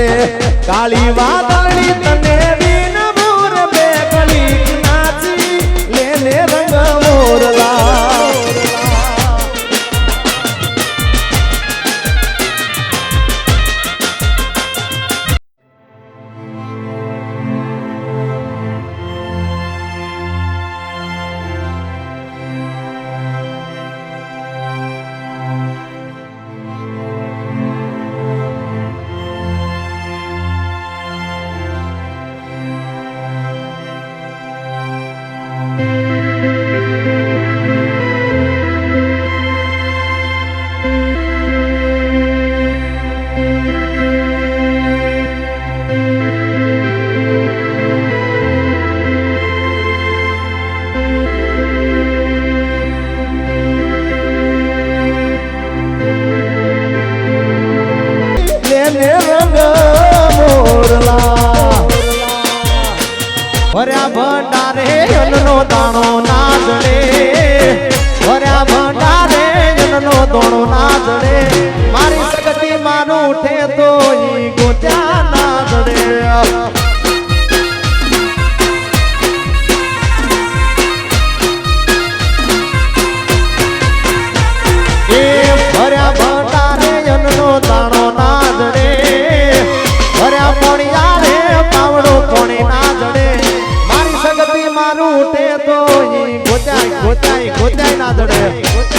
અરે કાળી વાદળી તને ભંડારે અન્નનો દાણો નાચડે ભર્યા ભંડારે અન્નનો ના જડે મારી સગતી માનું ઉઠે તો ઈ ગોત્યા ના જડે ભર્યા ગોચાય ગોચાય ગોચાય નાચડે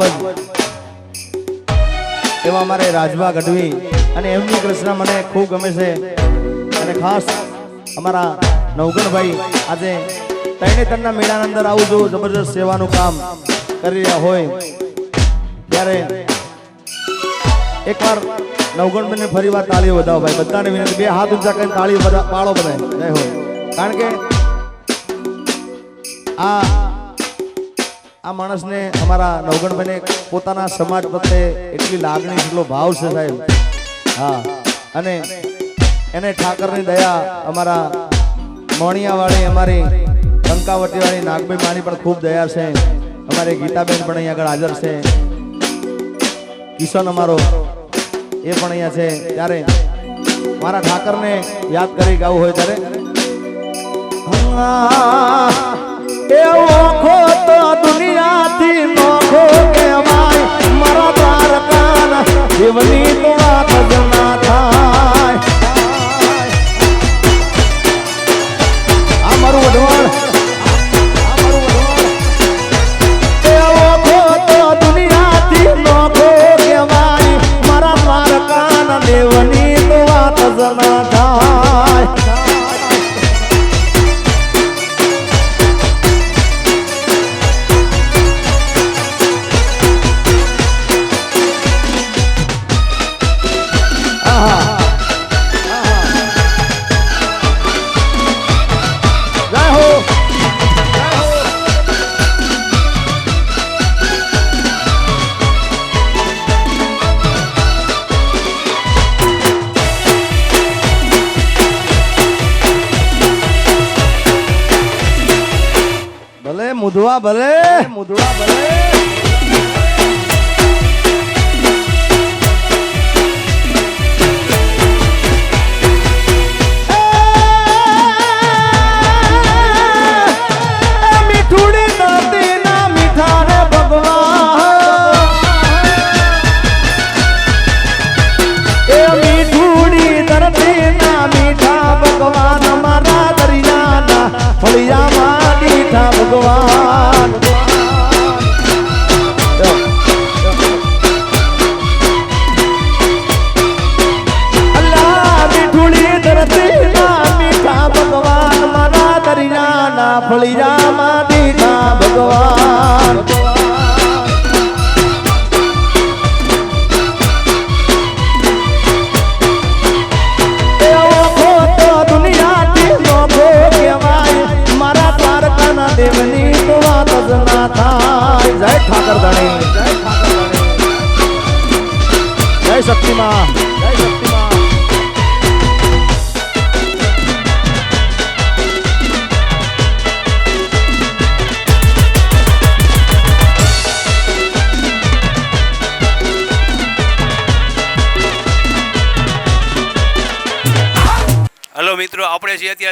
ગીરના એવા મારે રાજભા ગઢવી અને એમની કૃષ્ણ મને ખૂબ ગમે છે. અને ખાસ અમારા નવગણભાઈ આજે ત્રણે ત્રણના મેળાના અંદર આવું જો જબરદસ્ત સેવાનું કામ કરી રહ્યા હોય. ત્યારે એકવાર નવગણભાઈને ફરી વાર તાળીઓ વધાવો ભાઈ. બધાને વિનંતી, બે હાથ ઊંચા કરીને તાળીઓ પાળો બધા. જય હોય કારણ કે આ આ માણસને અમારા નવગણભાઈને પોતાના સમાજ પ્રત્યે એટલી લાગણી, એટલો ભાવ છે સાહેબ. હા. અને એને ઠાકરની દયા અમારા મોણિયાવાળી, અમારી કંકાવટીવાળી નાગભાઈ માની પણ ખૂબ દયા છે. અમારી ગીતાબેન પણ અહીંયા આગળ હાજર છે. કિશન અમારો, એ પણ અહીંયા છે. ત્યારે મારા ઠાકરને યાદ કરી ગાવું હોય ત્યારે એ ખોતો દુનિયાથી નોખો મુધવા ભલે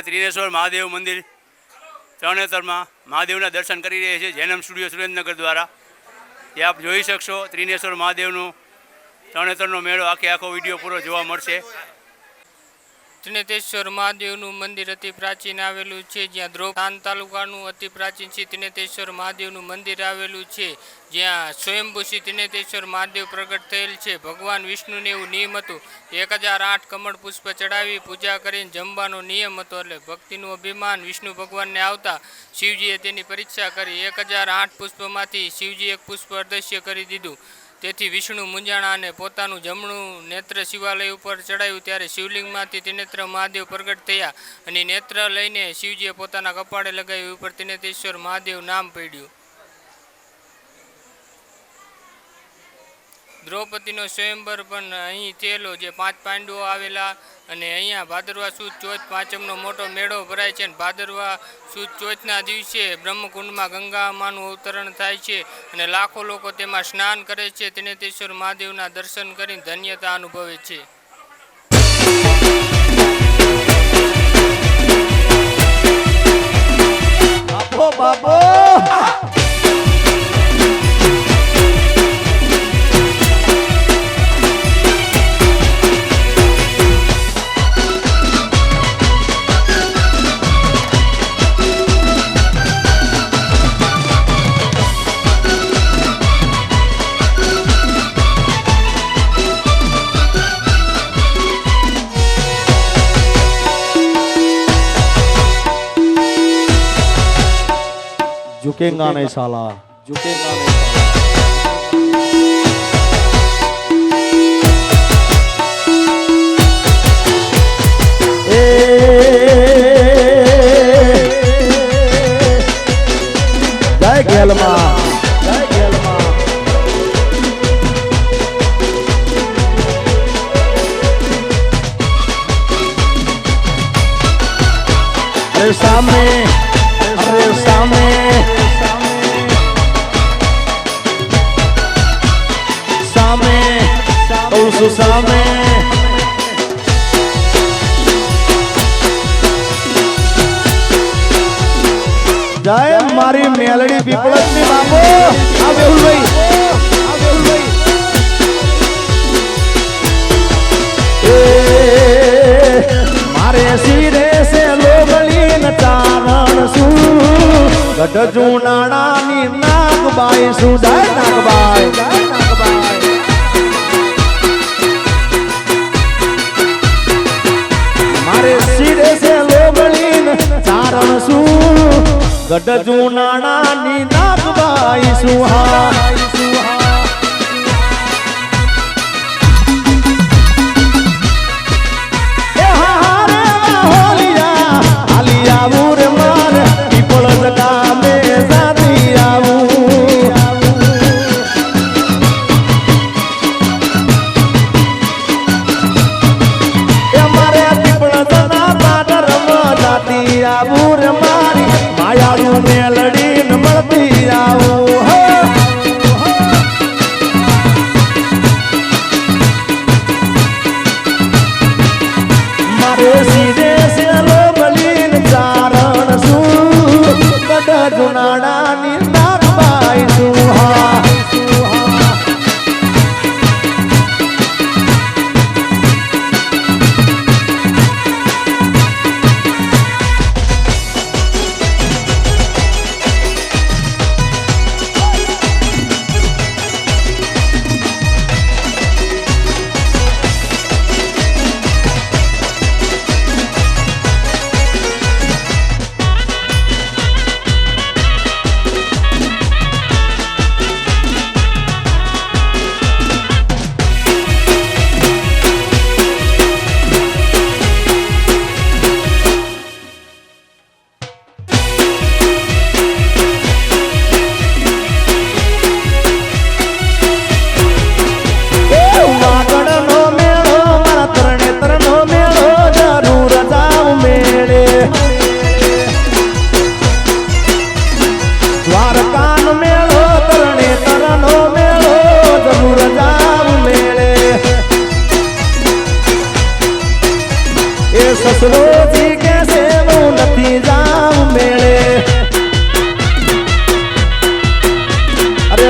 અત્યારે ત્રિનેશ્વર મહાદેવ મંદિર તરણેતરમાં મહાદેવના દર્શન કરી રહ્યા છીએ જૈનમ સ્ટુડિયો સુરેન્દ્રનગર દ્વારા. એ આપ જોઈ શકશો ત્રિનેશ્વર મહાદેવનું તરણેતરનો મેળો આખે આખો વીડિયો પૂરો જોવા મળશે. ત્રિનેતેશ્વર મહાદેવનું મંદિર અતિ પ્રાચીન આવેલું છે, જ્યાં દ્રોપાન તાલુકાનું અતિ પ્રાચીન શ્રી ત્રિનેતેશ્વર મહાદેવનું મંદિર આવેલું છે, જ્યાં સ્વયંભૂ શ્રી ત્રિનેતેશ્વર મહાદેવ પ્રગટ થયેલ છે. ભગવાન વિષ્ણુને એવું નિયમ હતું એક હજાર આઠ કમળ પુષ્પ ચડાવી પૂજા કરીને જમવાનો નિયમ હતો, એટલે ભક્તિનું અભિમાન વિષ્ણુ ભગવાનને આવતા શિવજીએ તેની પરીક્ષા કરી. એક હજાર આઠ પુષ્પમાંથી શિવજી એક પુષ્પ અદૃશ્ય કરી દીધું. તેથી વિષ્ણુ મુંજાણા અને પોતાનું જમણું નેત્ર શિવાલય ઉપર ચડાયું ત્યારે શિવલિંગમાંથી ત્રિનેત્ર મહાદેવ પ્રગટ થયા અને નેત્ર લઈને શિવજીએ પોતાના કપાળે લગાવ્યું ઉપર ત્રિનેત્રેશ્વર મહાદેવ નામ પડ્યું. દ્રૌપદીનો સ્વયંવર પણ અહીં થયેલો જે પાંચ પાંડવો આવેલા અને અહીંયા ભાદરવા સુદ ચોથ પાંચમનો મોટો મેળો ભરાય છે અને ભાદરવા સુદ ચોથના દિવસે બ્રહ્મકુંડમાં ગંગા માનું અવતરણ થાય છે અને લાખો લોકો તેમાં સ્નાન કરે છે. તેનેતેશ્વર મહાદેવના દર્શન કરીને ધન્યતા અનુભવે છે. બાપો! झुकेगा नहीं साला। झुकेगा नहीं सामने શું ગઢ જુનાણાની નાગબાઈ જય નાગબાઈ. નાગબાઈ મારે શિરે છે જુનાણાની નાગબાઈ શું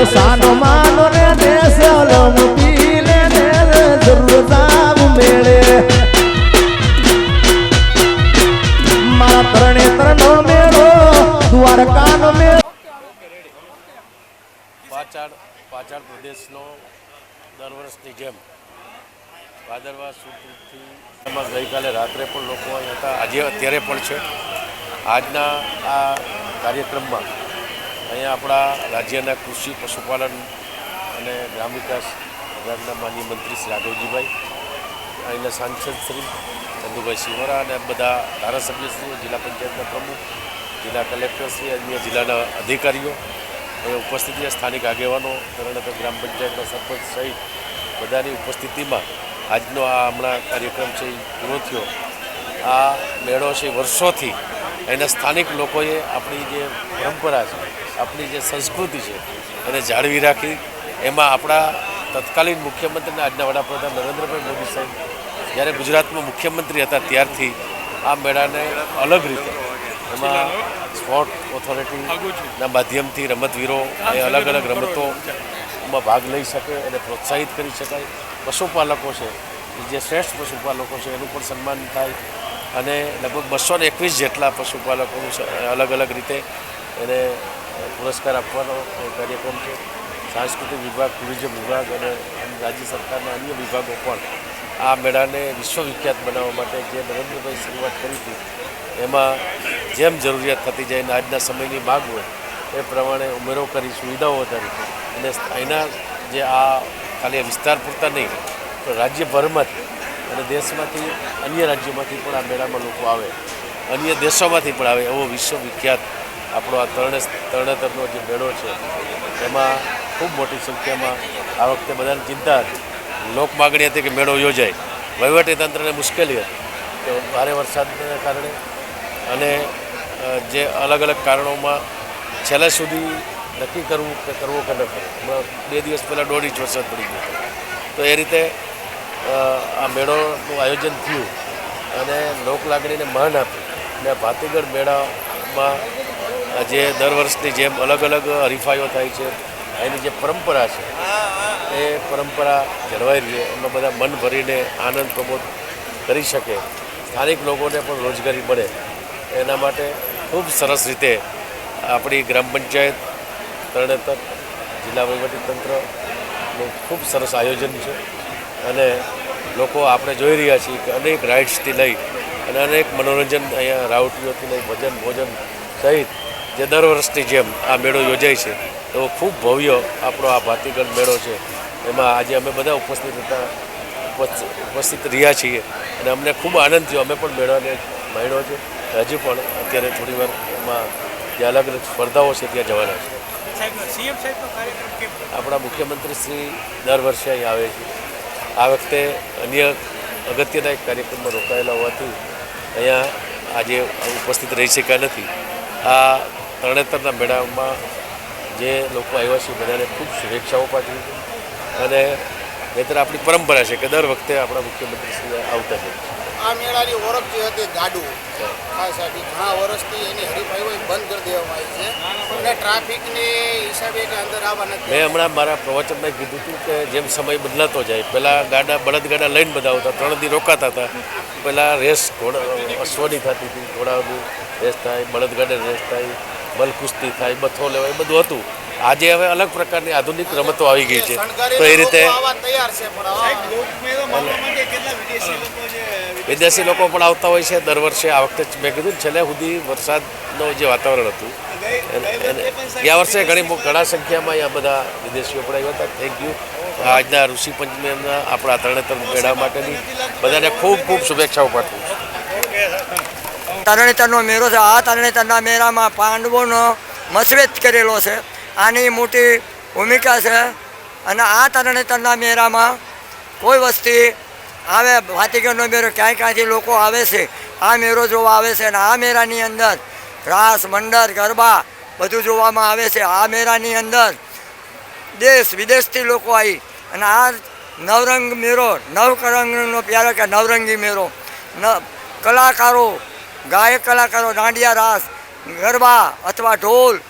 સાનો માનો ને દેશ લમ પીલે ને જરૂર મેળે. મારા તરણેતરનો મેળો, દ્વારકાનો મેળો. પાછળ પાછળ પ્રદેશનો દર વર્ષની જેમ ભાદરવા સુધી એમાં ગઈકાલે રાત્રે પણ લોકો અહીં હતા. આજે અત્યારે પણ છે. આજના આ કાર્યક્રમમાં અહીંયા આપણા રાજ્યના કૃષિ, પશુપાલન અને ગ્રામ વિકાસ વિભાગના માન્ય મંત્રી શ્રી રાઘવજીભાઈ, અહીંના સાંસદ શ્રી ચંદુભાઈ સિંહોરા અને બધા ધારાસભ્યશ્રીઓ જિલ્લા પંચાયતના પ્રમુખ, જિલ્લા કલેક્ટરશ્રી અન્ય જિલ્લાના અધિકારીઓ અને ઉપસ્થિતિ સ્થાનિક આગેવાનો તરણેતર ગ્રામ પંચાયતના સરપંચ સહિત બધાની ઉપસ્થિતિમાં આજનો આ હમણાં કાર્યક્રમ છે એ પૂરો થયો. આ મેળો છે વર્ષોથી. એના સ્થાનિક લોકોએ આપણી જે પરંપરા છે આપણી જે સંસ્કૃતિ છે એને જાળવી રાખી, એમાં આપણા તત્કાલીન મુખ્યમંત્રીના આજના વડાપ્રધાન નરેન્દ્રભાઈ મોદી સાહેબ જ્યારે ગુજરાતમાં મુખ્યમંત્રી હતા ત્યારથી આ મેળાને અલગ રીતે એમાં સ્પોર્ટ ઓથોરિટીના માધ્યમથી રમતવીરો એ અલગ અલગ રમતોમાં ભાગ લઈ શકે અને પ્રોત્સાહિત કરી શકાય. પશુપાલકો છે જે શ્રેષ્ઠ પશુપાલકો છે, એનું પણ સન્માન થાય અને લગભગ બસો એકવીસ જેટલા પશુપાલકોનું અલગ અલગ રીતે એને પુરસ્કાર આપવાનો કાર્યક્રમ છે. સાંસ્કૃતિક વિભાગ, ટુરિઝમ વિભાગ અને રાજ્ય સરકારના અન્ય વિભાગો પણ આ મેળાને વિશ્વવિખ્યાત બનાવવા માટે જે નરેન્દ્રભાઈ શરૂઆત કરી હતી, એમાં જેમ જરૂરિયાત થતી જાય અને આજના સમયની માગ હોય, એ પ્રમાણે ઉમેરો કરી સુવિધાઓ વધારી અને અહીંના જે આ ખાલી વિસ્તાર પૂરતા નહીં તો રાજ્યભરમાંથી અને દેશમાંથી અન્ય રાજ્યોમાંથી પણ આ મેળામાં લોકો આવે, અન્ય દેશોમાંથી પણ આવે એવો વિશ્વવિખ્યાત આપણો આ તરણે તરણેતરનો જે મેળો છે, એમાં ખૂબ મોટી સંખ્યામાં આ વખતે બધાની ચિંતા હતી. લોક માગણી હતી કે મેળો યોજાય. વહીવટીતંત્રને મુશ્કેલી હતી. કે ભારે વરસાદને કારણે અને જે અલગ અલગ કારણોમાં છેલ્લા સુધી નક્કી કરવું કે કરવો કે ન કરવો. બે દિવસ પહેલાં દોઢ ઇંચ વરસાદ પડી ગયો તો એ રીતે આ મેળોનું આયોજન થયું અને લોક લાગણીને માન આપ્યું અને ભાતીગઢ મેળામાં જે દર વર્ષની જેમ અલગ અલગ હરીફાઈઓ થાય છે, એની જે પરંપરા છે, એ પરંપરા જળવાઈ રહે એમાં બધા મન ભરીને આનંદ પ્રમોદ કરી શકે, સ્થાનિક લોકોને પણ રોજગારી મળે, એના માટે ખૂબ સરસ રીતે આપણી ગ્રામ પંચાયત, તરણેતર, જિલ્લા વહીવટીતંત્રનું ખૂબ સરસ આયોજન છે, અને લોકો આપણે જોઈ રહ્યા છીએ કે અનેક રાઇડ્સથી લઈ અને અનેક મનોરંજન અહીંયા રાવટીઓથી લઈ ભજન ભોજન સહિત જે દર વર્ષની જેમ આ મેળો યોજાય છે એવો ખૂબ ભવ્ય આપણો આ ભાતીગઢ મેળો છે. એમાં આજે અમે બધા ઉપસ્થિત હતા ઉપસ્થિત રહ્યા છીએ અને અમને ખૂબ આનંદ થયો. અમે પણ મેળાને માણ્યો છે. હજુ પણ અત્યારે થોડી વાર એમાં જે અલગ અલગ સ્પર્ધાઓ છે ત્યાં જવાના છે. આપણા મુખ્યમંત્રી શ્રી દર વર્ષે અહીં આવે છે. આ વખતે અન્ય અગત્યના એક કાર્યક્રમમાં રોકાયેલા હોવાથી અહીંયા આજે ઉપસ્થિત રહી શક્યા નથી. આ તરણેતરના મેળામાં જે લોકો આવ્યા છે બધાને ખૂબ શુભેચ્છાઓ પાઠવી અને નહીતર આપણી પરંપરા છે કે દર વખતે આપણા મુખ્યમંત્રી શ્રી આવતા છે. આ મેળાની ઓળખ જે હતી ગાડું. ખાસ હતી ઘણા વર્ષથી એની હરીફાઈઓ બંધ કરી દેવામાં આવી છે. અને ટ્રાફિકને હિસાબે કે અંદર આવવા નથી. મેં હમણાં મારા પ્રવચનમાં કીધું હતું કે જેમ સમય બદલાતો જાય પહેલાં ગાડા બળદગાડા લઈને બધા આવતા ત્રણ દી રોકાતા હતા. પહેલાં રેસ ઘોડા અશ્વની થતી હતી ઘોડાની રેસ થાય બળદગાડે રેસ થાય. બલ કુસ્તી થાય બથો લેવાય એ બધું હતું. આજે હવે અલગ પ્રકારની આધુનિક રમતો આવી ગઈ છે. તો એ રીતે વિદેશી લોકો પણ આવતા હોય છે. દર વર્ષે આ વખતે જ મેં કીધું છેલ્લે સુધી વરસાદનો જે વાતાવરણ હતું. ગયા વર્ષે ઘણી ઘણા સંખ્યામાં અહીંયા બધા વિદેશીઓ પણ આવ્યા હતા થેન્ક યુ આજના ઋષિ પંચમી આપણા તરણેતર મેળા માટેની બધાને ખૂબ ખૂબ શુભેચ્છાઓ પાઠવું છું. તરણેતરનો મેળો છે. આ તરણેતરના મેળામાં પાંડવોનો મસવેત કરેલો છે. આની મોટી ભૂમિકા છે. અને આ તરણેતરના મેળામાં કોઈ વસ્તી આવે ભાતીગરનો મેળો, ક્યાંય ક્યાંથી લોકો આવે છે, આ મેળો જોવા આવે છે. અને આ મેળાની અંદર રાસ મંડળ ગરબા બધું જોવામાં આવે છે. આ મેળાની અંદર દેશ વિદેશથી લોકો આવી. અને આ નવરંગ મેળો, નવકરંગનો પ્યારો કે નવરંગી મેળો. ન, કલાકારો ગાયક કલાકારો, દાંડિયા રાસ, ગરબા અથવા ઢોલ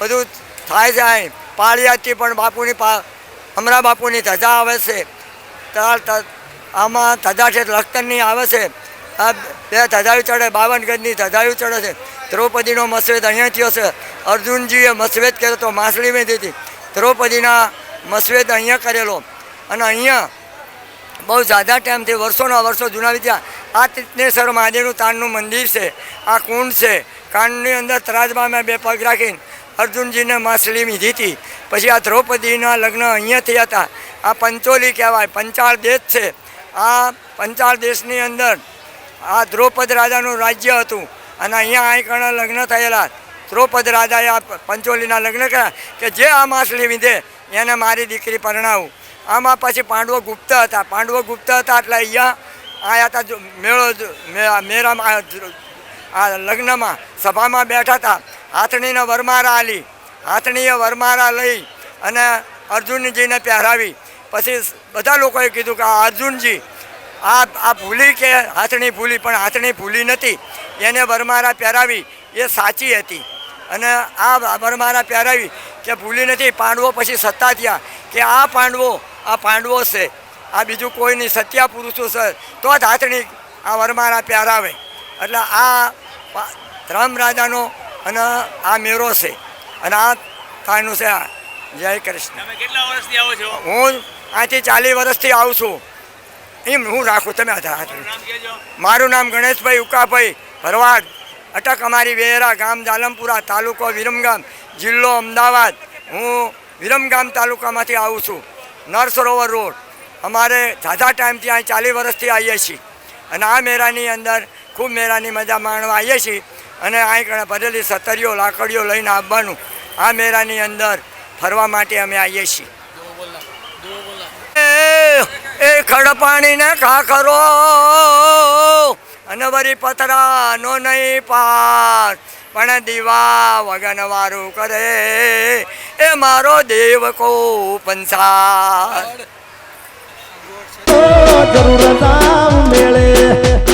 બધું થાય જાય. પાળિયાથી પણ બાપુની પા અમરા બાપુની ધજા આવે છે. આમાં ધજા છે લખતરની આવે છે. આ બે ધજાયું ચડે, બાવન ગજની ધજાયું ચડે છે. દ્રૌપદીનો મસવેદ અહીંયા થયો છે. અર્જુનજીએ મસવેદ કર્યો તો માસળી મેં દીધી. દ્રૌપદીના મસવેદ અહીંયા કરેલો. અને અહીંયા બહુ ઝાઝા ટાઈમથી વર્ષોના વર્ષો જૂના વિદ્યા. આ તીર્થનેશ્વર મહાદેવનું તાણનું મંદિર છે, આ કુંડ છે. કાંડની અંદર તરાજમાં મેં બે પગ રાખીને અર્જુનજીને માછલી મીધી હતી. પછી આ દ્રૌપદીના લગ્ન અહીંયા થયા હતા. આ પંચોલી કહેવાય, પંચાળ દેશ છે. આ પંચાળ દેશની અંદર આ દ્રૌપદ રાજાનું રાજ્ય હતું. અને અહીંયા અહીં લગ્ન થયેલા. દ્રૌપદ રાજાએ આ પંચોલીના લગ્ન કર્યા કે જે આ માછલી વીધે એને મારી દીકરી પરણાવું. આમાં પછી પાંડવો ગુપ્ત હતા. પાંડવો ગુપ્ત હતા એટલે અહીંયા આયા હતા મેળો મેળામાં આ આ લગ્નમાં સભામાં બેઠા હતા. હાથણીને વરમારા આલી. હાથણીએ વરમારા લઈ અને અર્જુનજીને પહેરાવી. પછી બધા લોકોએ કીધું કે આ અર્જુનજી, આ આ ભૂલી કે હાથણી ભૂલી, પણ હાથણી ભૂલી નથી. એને વરમારા પહેરાવી. એ સાચી હતી. અને આ વરમારા પહેરાવી કે ભૂલી નથી. પાંડવો પછી સત્તા થયા કે આ પાંડવો આ પાંડવો છે. આ બીજું કોઈ નહીં સત્યા પુરુષો છે. તો જ હાથણી આ વરમારા પહેરાવે. એટલે આ રામ રાજાનો અને આ મેરો છે. અને આ થાયનું છે આ. જય કૃષ્ણ. તમે કેટલા વર્ષથી આવો છો? હું આથી ચાલીસ વર્ષથી આવું છું. એમ હું રાખું તમે મારું નામ ગણેશભાઈ ઉકાભાઈ ભરવાડ. અટક અમારી વેરા ગામ જાલમપુરા તાલુકો વિરમગામ જિલ્લો અમદાવાદ. હું વિરમગામ તાલુકામાંથી આવું છું. નરસરોવર રોડ. અમારે ઝાઝા ટાઈમથી અહીં ચાલીસ વર્ષથી આવીએ છીએ. અને આ મેળાની અંદર ખૂબ મેળાની મજા માણવા આવીએ છીએ. અને અહીં ભરેલી સતરીઓ, લાકડીઓ લઈને આવવાનું. આ મેળાની અંદર ફરવા માટે અમે આવીએ છીએ. એ એ ખડપાણી કરો. અને વરી પતરા નો નહીં પાર. પણ દીવા વગનવારું કરે. એ મારો દેવ કો પંસાર મેળે